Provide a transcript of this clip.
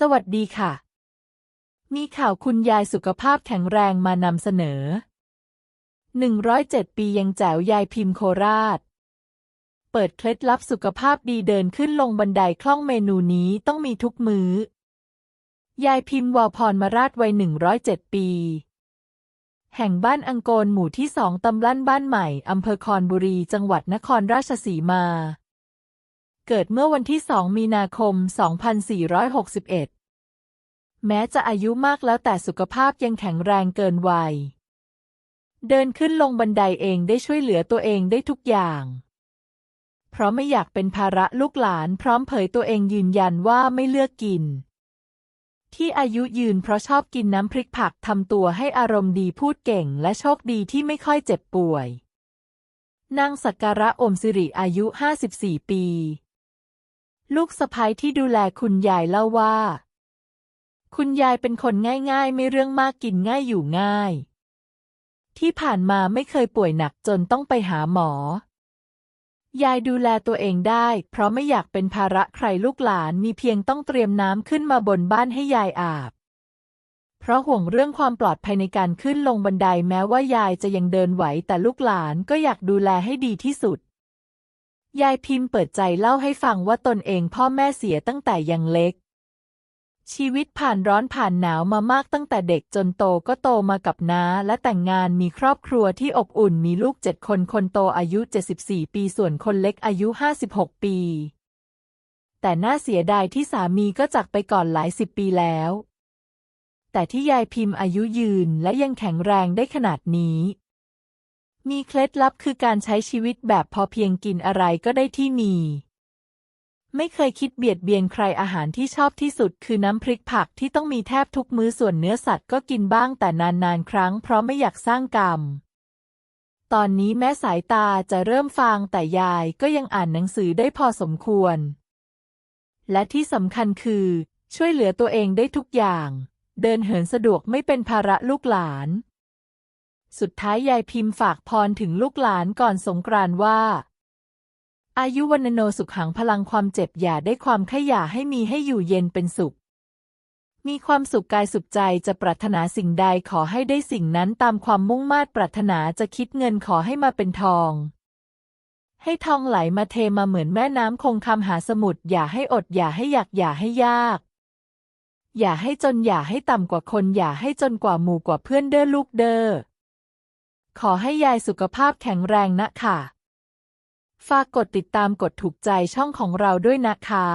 สวัสดีค่ะ มีข่าวคุณยายสุขภาพแข็งแรงมานำเสนอ 107 ปียังแจ๋วยายพิมพ์โคราช เปิดเคล็ดลับสุขภาพดีเดินขึ้นลงบันไดคล่องเมนูนี้ต้องมีทุกมือ้อ ยายพิมพ์วาพรมาราชวัย 107 ปี แห่งบ้านอังโกลหมู่ที่สองตำลั่นบ้านใหม่อำเภอคอนบุรีจังหวัดนครราชสีมา เกิดเมื่อวันที่ 2 มีนาคม 2461 แม้จะอายุมากแล้วแต่สุขภาพยังแข็งแรงเกินวัย เดินขึ้นลงบันไดเองได้ช่วยเหลือตัวเองได้ทุกอย่าง เพราะไม่อยากเป็นภาระลูกหลานพร้อมเผยตัวเองยืนยันว่าไม่เลือกกิน ที่อายุยืนเพราะชอบกินน้ำพริกผักทำตัวให้อารมณ์ดีพูดเก่งและโชคดีที่ไม่ค่อยเจ็บป่วย นางสักการะอมสิริอายุ 54 ปี ลูกสะใภ้ที่ดูแลคุณยายเล่าว่า คุณยายเป็นคนง่ายๆ ไม่เรื่องมากกินง่ายอยู่ง่าย ที่ผ่านมาไม่เคยป่วยหนักจนต้องไปหาหมอ ยายดูแลตัวเองได้ เพราะไม่อยากเป็นภาระใครลูกหลานมีเพียงต้องเตรียมน้ำขึ้นมาบนบ้านให้ยายอาบ เพราะห่วงเรื่องความปลอดภัยในการขึ้นลงบันไดแม้ว่ายายจะยังเดินไหวแต่ลูกหลานก็อยากดูแลให้ดีที่สุด ยายพิมพ์เปิดใจเล่าให้ฟังว่าตนเองพ่อแม่เสียตั้งแต่ยังเล็ก ชีวิตผ่านร้อนผ่านหนาวมามากตั้งแต่เด็กจนโตก็โตมากับน้าและแต่งงานมีครอบครัวที่อบอุ่นมีลูกเจ็ดคนคนโตอายุ 74 ปีส่วนคนเล็กอายุ 56 ปี แต่น่าเสียดายที่สามีก็จากไปก่อนหลายสิบปีแล้ว แต่ที่ยายพิมพ์อายุยืนและยังแข็งแรงได้ขนาดนี้ มีเคล็ดลับคือการใช้ชีวิตแบบพอเพียงกินอะไรก็ได้ที่มี ไม่เคยคิดเบียดเบียนใครอาหารที่ชอบที่สุดคือน้ำพริกผักที่ต้องมีแทบทุกมื้อส่วนเนื้อสัตว์ก็กินบ้างแต่นานๆ ครั้งเพราะไม่อยากสร้างกรรม ตอนนี้แม้สายตาจะเริ่มฟางแต่ยายก็ยังอ่านหนังสือได้พอสมควร และที่สำคัญคือ ช่วยเหลือตัวเองได้ทุกอย่าง เดินเหินสะดวกไม่เป็นภาระลูกหลาน สุดท้ายยายพิมพ์ฝากพรถึงลูกหลานก่อนสงกรานต์ว่า อายุวันโนสุขขังพลังความเจ็บอย่าได้ความขย่าให้มีให้อยู่เย็นเป็นสุข มีความสุขกายสุขใจจะปรารถนาสิ่งใดขอให้ได้สิ่งนั้นตามความมุ่งมา่ปรารถนาจะคิดเงินขอให้มาเป็นทอง ให้ทองไหลมาเทมาเหมือนแม่น้ำคงคำหาสมุทรอย่าให้อดอย่าให้อยากอย่าให้ยากอย่าให้จนอย่าให้ต่ำกว่าคนอย่าให้จนกว่าหมู่กว่าเพื่อนเด้อลูกเด้อ ขอให้ยายสุขภาพแข็งแรงนะค่ะ ฝากกดติดตามกดถูกใจช่องของเราด้วยนะคะ